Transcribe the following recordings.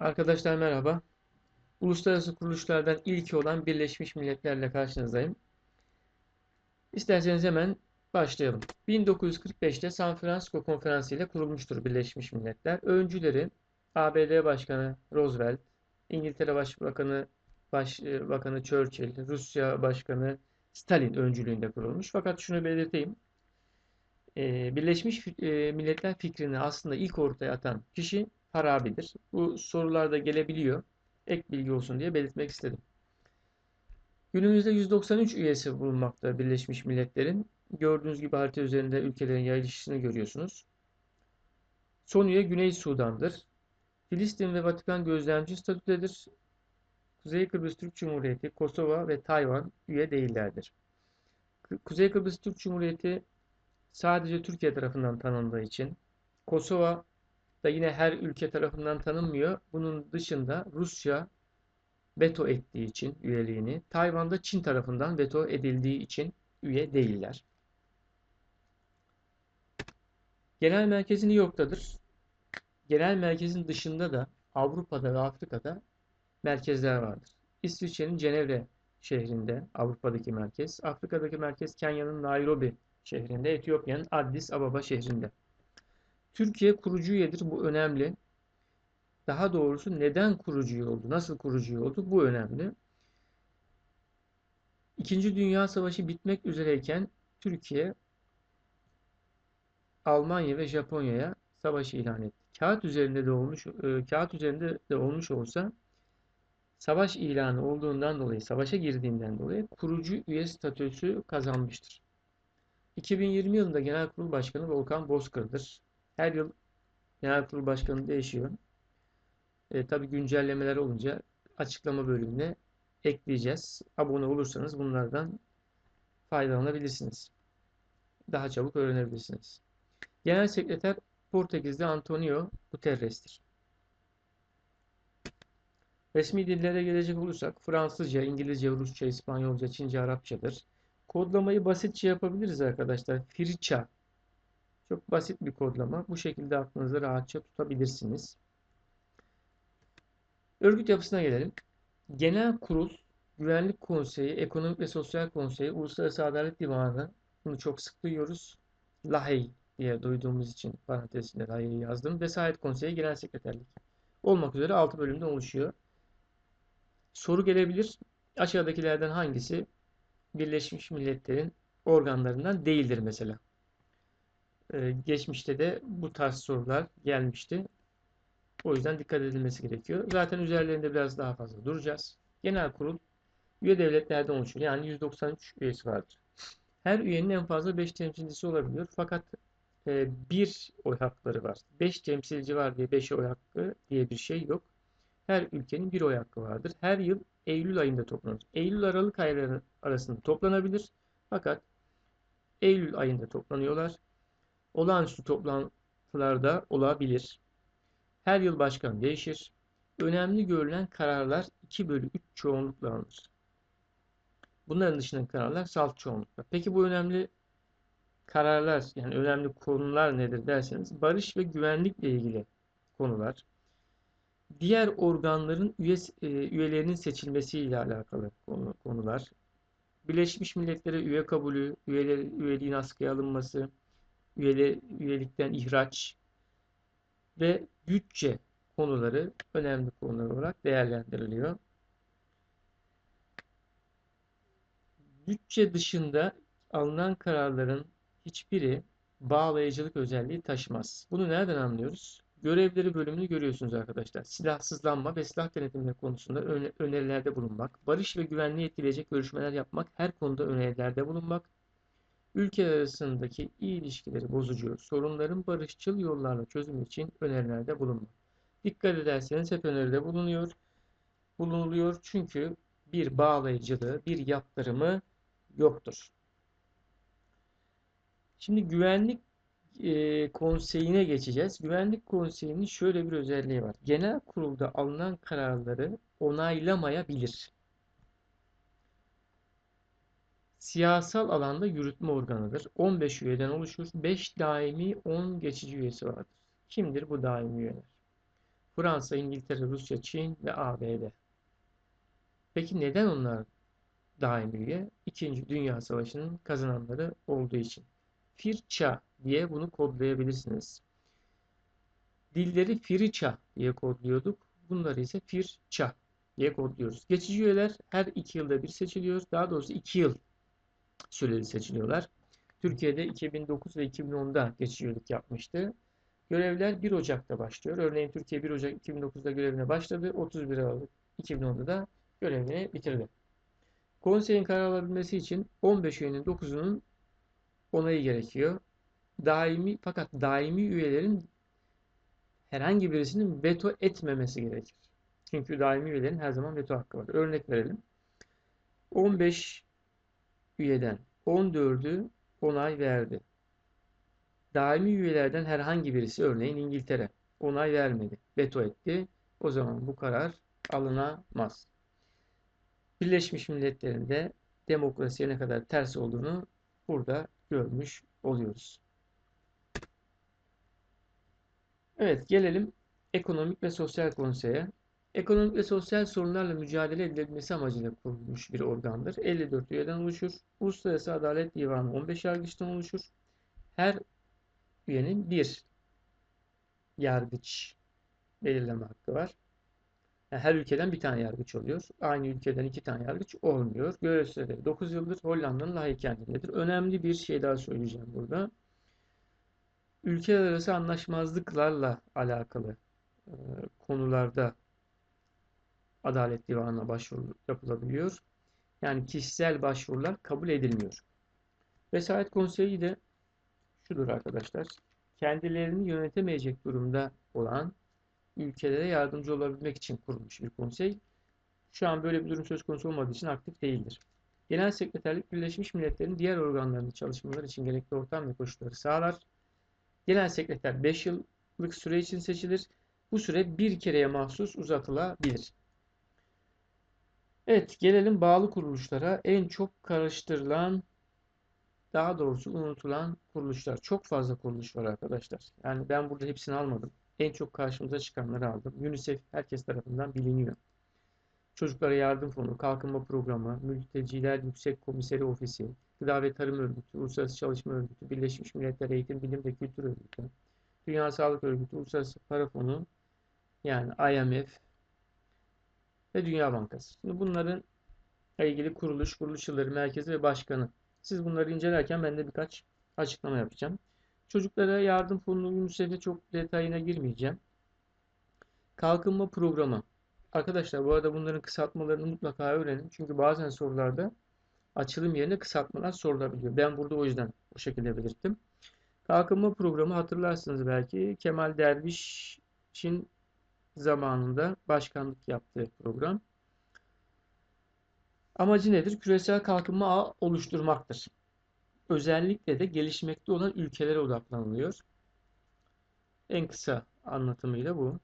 Arkadaşlar merhaba. Uluslararası kuruluşlardan ilki olan Birleşmiş Milletler'le karşınızdayım. İsterseniz hemen başlayalım. 1945'te San Francisco Konferansı ile kurulmuştur Birleşmiş Milletler. Öncüleri ABD Başkanı Roosevelt, İngiltere Başbakanı Başbakanı Churchill, Rusya Başkanı Stalin öncülüğünde kurulmuş. Fakat şunu belirteyim. Ee, Birleşmiş e, Milletler fikrini aslında ilk ortaya atan kişi Farabi'dir. Bu sorularda gelebiliyor. Ek bilgi olsun diye belirtmek istedim. Günümüzde 193 üyesi bulunmakta Birleşmiş Milletler'in. Gördüğünüz gibi harita üzerinde ülkelerin yayılışını görüyorsunuz. Son üye Güney Sudan'dır. Filistin ve Vatikan gözlemci statüdedir. Kuzey Kıbrıs Türk Cumhuriyeti, Kosova ve Tayvan üye değillerdir. Kuzey Kıbrıs Türk Cumhuriyeti sadece Türkiye tarafından tanındığı için Kosova da yine her ülke tarafından tanınmıyor. Bunun dışında Rusya veto ettiği için üyeliğini, Tayvan'da Çin tarafından veto edildiği için üye değiller. Genel merkezi New York'tadır. Genel merkezin dışında da Avrupa'da ve Afrika'da merkezler vardır. İsviçre'nin Cenevre şehrinde Avrupa'daki merkez, Afrika'daki merkez Kenya'nın Nairobi şehrinde, Etiyopya'nın Addis Ababa şehrinde. Türkiye kurucu üyedir. Bu önemli. Daha doğrusu neden kurucu üye oldu? Nasıl kurucu üye oldu? Bu önemli. İkinci Dünya Savaşı bitmek üzereyken Türkiye Almanya ve Japonya'ya savaş ilan etti. Kağıt üzerinde de olmuş e, kağıt üzerinde de olmuş olsa savaş ilanı olduğundan dolayı, savaşa girdiğinden dolayı kurucu üye statüsü kazanmıştır. 2020 yılında Genel Kurul Başkanı Volkan Bozkır'dır. Her yıl genel kurul başkanı değişiyor. E, tabii güncellemeler olunca açıklama bölümüne ekleyeceğiz. Abone olursanız bunlardan faydalanabilirsiniz. Daha çabuk öğrenebilirsiniz. Genel Sekreter Portekizli Antonio Guterres'tir. Resmi dillere gelecek olursak Fransızca, İngilizce, Rusça, İspanyolca, Çince, Arapçadır. Kodlamayı basitçe yapabiliriz arkadaşlar. Firça çok basit bir kodlama. Bu şekilde aklınızda rahatça tutabilirsiniz. Örgüt yapısına gelelim. Genel Kurul, Güvenlik Konseyi, Ekonomik ve Sosyal Konseyi, Uluslararası Adalet Divanı. Bunu çok sık duyuyoruz. LAHEY diye duyduğumuz için parantezinde LAHEY'i yazdım. Vesayet Konseyi Genel Sekreterlik. Olmak üzere 6 bölümden oluşuyor. Soru gelebilir. Aşağıdakilerden hangisi Birleşmiş Milletler'in organlarından değildir mesela? Ee, geçmişte de bu tarz sorular gelmişti. O yüzden dikkat edilmesi gerekiyor. Zaten üzerlerinde biraz daha fazla duracağız. Genel kurul üye devletlerden oluşuyor. Yani 193 üyesi vardır. Her üyenin en fazla 5 temsilcisi olabiliyor. Fakat e, bir oy hakları var. 5 temsilci var diye 5 oy hakkı diye bir şey yok. Her ülkenin bir oy hakkı vardır. Her yıl Eylül ayında toplanır. Eylül-Aralık ayları arasında toplanabilir. Fakat Eylül ayında toplanıyorlar olağanüstü toplantılarda olabilir. Her yıl başkan değişir. Önemli görülen kararlar 2 bölü 3 çoğunlukla alınır. Bunların dışındaki kararlar salt çoğunlukla. Peki bu önemli kararlar yani önemli konular nedir derseniz barış ve güvenlikle ilgili konular. Diğer organların üye, e, üyelerinin seçilmesiyle alakalı konu, konular. Birleşmiş Milletler'e üye kabulü, üyeler, üyeliğin askıya alınması, üyeli, üyelikten ihraç ve bütçe konuları önemli konular olarak değerlendiriliyor. Bütçe dışında alınan kararların hiçbiri bağlayıcılık özelliği taşımaz. Bunu nereden anlıyoruz? Görevleri bölümünü görüyorsunuz arkadaşlar. Silahsızlanma ve silah denetimleri konusunda önerilerde bulunmak, barış ve güvenliği etkileyecek görüşmeler yapmak, her konuda önerilerde bulunmak, ülkeler arasındaki iyi ilişkileri bozucu sorunların barışçıl yollarla çözümü için önerilerde bulunmak. Dikkat ederseniz hep öneride bulunuyor. Bulunuluyor çünkü bir bağlayıcılığı, bir yaptırımı yoktur. Şimdi güvenlik e, konseyine geçeceğiz. Güvenlik konseyinin şöyle bir özelliği var. Genel kurulda alınan kararları onaylamayabilir siyasal alanda yürütme organıdır. 15 üyeden oluşur. 5 daimi 10 geçici üyesi vardır. Kimdir bu daimi üyeler? Fransa, İngiltere, Rusya, Çin ve ABD. Peki neden onlar daimi üye? İkinci Dünya Savaşı'nın kazananları olduğu için. Firça diye bunu kodlayabilirsiniz. Dilleri Firiça diye kodluyorduk. Bunları ise Firça diye kodluyoruz. Geçici üyeler her iki yılda bir seçiliyor. Daha doğrusu iki yıl süreli seçiliyorlar. Türkiye'de 2009 ve 2010'da geçici üyelik yapmıştı. Görevler 1 Ocak'ta başlıyor. Örneğin Türkiye 1 Ocak 2009'da görevine başladı. 31 Aralık 2010'da da görevini bitirdi. Konseyin karar alabilmesi için 15 üyenin 9'unun onayı gerekiyor. Daimi fakat daimi üyelerin herhangi birisinin veto etmemesi gerekir. Çünkü daimi üyelerin her zaman veto hakkı var. Örnek verelim. 15 üyeden 14'ü onay verdi. Daimi üyelerden herhangi birisi örneğin İngiltere onay vermedi, veto etti. O zaman bu karar alınamaz. Birleşmiş Milletler'in de demokrasiye ne kadar ters olduğunu burada görmüş oluyoruz. Evet gelelim Ekonomik ve Sosyal Konsey'e. Ekonomik ve sosyal sorunlarla mücadele edilmesi amacıyla kurulmuş bir organdır. 54 üyeden oluşur. Uluslararası Adalet Divanı 15 yargıçtan oluşur. Her üyenin bir yargıç belirleme hakkı var. Yani her ülkeden bir tane yargıç oluyor. Aynı ülkeden iki tane yargıç olmuyor. Görev süreleri 9 yıldır Hollanda'nın Lahey kentindedir. Önemli bir şey daha söyleyeceğim burada. Ülkeler arası anlaşmazlıklarla alakalı e, konularda Adalet Divanı'na başvuru yapılabiliyor. Yani kişisel başvurular kabul edilmiyor. Vesayet Konseyi de şudur arkadaşlar. Kendilerini yönetemeyecek durumda olan ülkelere yardımcı olabilmek için kurulmuş bir konsey. Şu an böyle bir durum söz konusu olmadığı için aktif değildir. Genel Sekreterlik Birleşmiş Milletler'in diğer organlarının çalışmaları için gerekli ortam ve koşulları sağlar. Genel Sekreter 5 yıllık süre için seçilir. Bu süre bir kereye mahsus uzatılabilir. Evet, gelelim bağlı kuruluşlara. En çok karıştırılan, daha doğrusu unutulan kuruluşlar. Çok fazla kuruluş var arkadaşlar. Yani ben burada hepsini almadım. En çok karşımıza çıkanları aldım. UNICEF herkes tarafından biliniyor. Çocuklara Yardım Fonu, Kalkınma Programı, Mülteciler Yüksek Komiseri Ofisi, Gıda ve Tarım Örgütü, Uluslararası Çalışma Örgütü, Birleşmiş Milletler Eğitim, Bilim ve Kültür Örgütü, Dünya Sağlık Örgütü, Uluslararası Para Fonu, yani IMF, ve Dünya Bankası. Şimdi bunların ilgili kuruluş, kuruluş yılları, merkezi ve başkanı. Siz bunları incelerken ben de birkaç açıklama yapacağım. Çocuklara yardım fonu UNICEF'e çok detayına girmeyeceğim. Kalkınma programı. Arkadaşlar bu arada bunların kısaltmalarını mutlaka öğrenin. Çünkü bazen sorularda açılım yerine kısaltmalar sorulabiliyor. Ben burada o yüzden o şekilde belirttim. Kalkınma programı hatırlarsınız belki Kemal Derviş'in zamanında başkanlık yaptığı program. Amacı nedir? Küresel kalkınma ağı oluşturmaktır. Özellikle de gelişmekte olan ülkelere odaklanılıyor. En kısa anlatımıyla bu.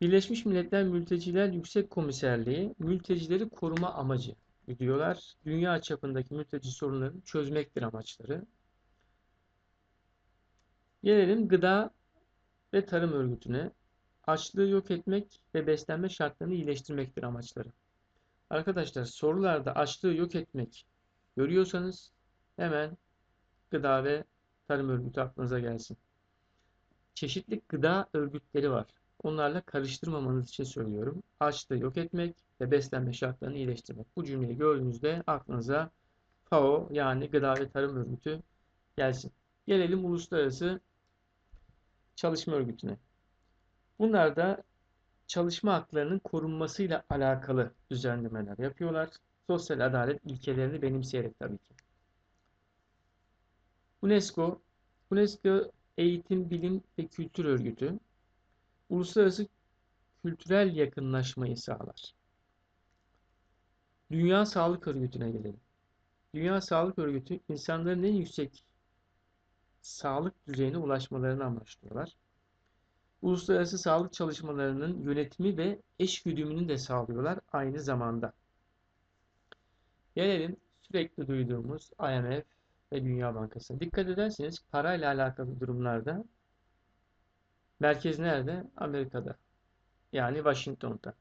Birleşmiş Milletler Mülteciler Yüksek Komiserliği mültecileri koruma amacı gidiyorlar. Dünya çapındaki mülteci sorunlarını çözmektir amaçları. Gelelim gıda ve tarım örgütüne. Açlığı yok etmek ve beslenme şartlarını iyileştirmektir amaçları. Arkadaşlar sorularda açlığı yok etmek görüyorsanız hemen gıda ve tarım örgütü aklınıza gelsin. Çeşitli gıda örgütleri var. Onlarla karıştırmamanız için söylüyorum. Açlığı yok etmek ve beslenme şartlarını iyileştirmek. Bu cümleyi gördüğünüzde aklınıza FAO yani Gıda ve Tarım Örgütü gelsin. Gelelim Uluslararası Çalışma Örgütü'ne. Bunlar da çalışma haklarının korunmasıyla alakalı düzenlemeler yapıyorlar. Sosyal adalet ilkelerini benimseyerek tabii ki. UNESCO, UNESCO Eğitim, Bilim ve Kültür Örgütü uluslararası kültürel yakınlaşmayı sağlar. Dünya Sağlık Örgütü'ne gelelim. Dünya Sağlık Örgütü insanların en yüksek sağlık düzeyine ulaşmalarını amaçlıyorlar uluslararası sağlık çalışmalarının yönetimi ve eşgüdümünü de sağlıyorlar aynı zamanda. Gelelim sürekli duyduğumuz IMF ve Dünya Bankası. Dikkat ederseniz parayla alakalı durumlarda Merkez nerede? Amerika'da. Yani Washington'da.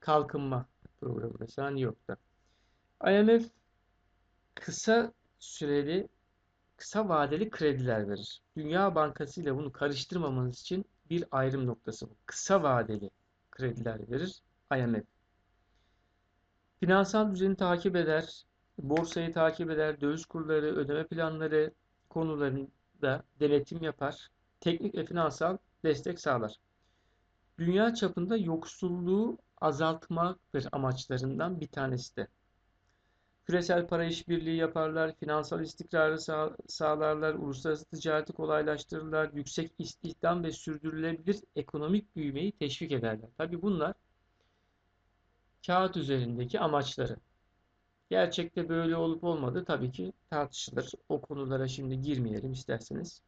Kalkınma programı mesela New York'ta. IMF kısa süreli, kısa vadeli krediler verir. Dünya Bankası ile bunu karıştırmamanız için bir ayrım noktası bu. Kısa vadeli krediler verir IMF. Finansal düzeni takip eder, borsayı takip eder, döviz kurları, ödeme planları konularında denetim yapar, teknik ve finansal destek sağlar. Dünya çapında yoksulluğu azaltmaktır amaçlarından bir tanesi de. Küresel para işbirliği yaparlar, finansal istikrarı sağ, sağlarlar, uluslararası ticareti kolaylaştırırlar, yüksek istihdam ve sürdürülebilir ekonomik büyümeyi teşvik ederler. Tabii bunlar kağıt üzerindeki amaçları. Gerçekte böyle olup olmadığı tabii ki tartışılır. O konulara şimdi girmeyelim isterseniz.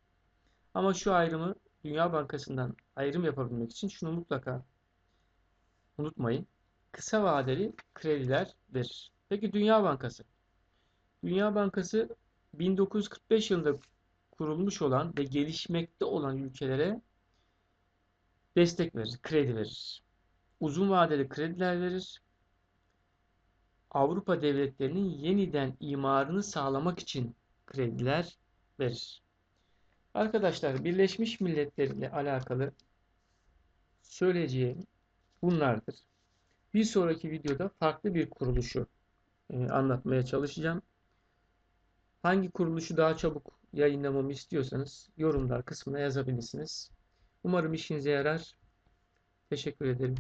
Ama şu ayrımı Dünya Bankası'ndan ayrım yapabilmek için şunu mutlaka unutmayın. Kısa vadeli krediler verir. Peki Dünya Bankası? Dünya Bankası 1945 yılında kurulmuş olan ve gelişmekte olan ülkelere destek verir, kredi verir. Uzun vadeli krediler verir. Avrupa devletlerinin yeniden imarını sağlamak için krediler verir. Arkadaşlar Birleşmiş Milletler ile alakalı söyleyeceğim bunlardır. Bir sonraki videoda farklı bir kuruluşu anlatmaya çalışacağım. Hangi kuruluşu daha çabuk yayınlamamı istiyorsanız yorumlar kısmına yazabilirsiniz. Umarım işinize yarar. Teşekkür ederim.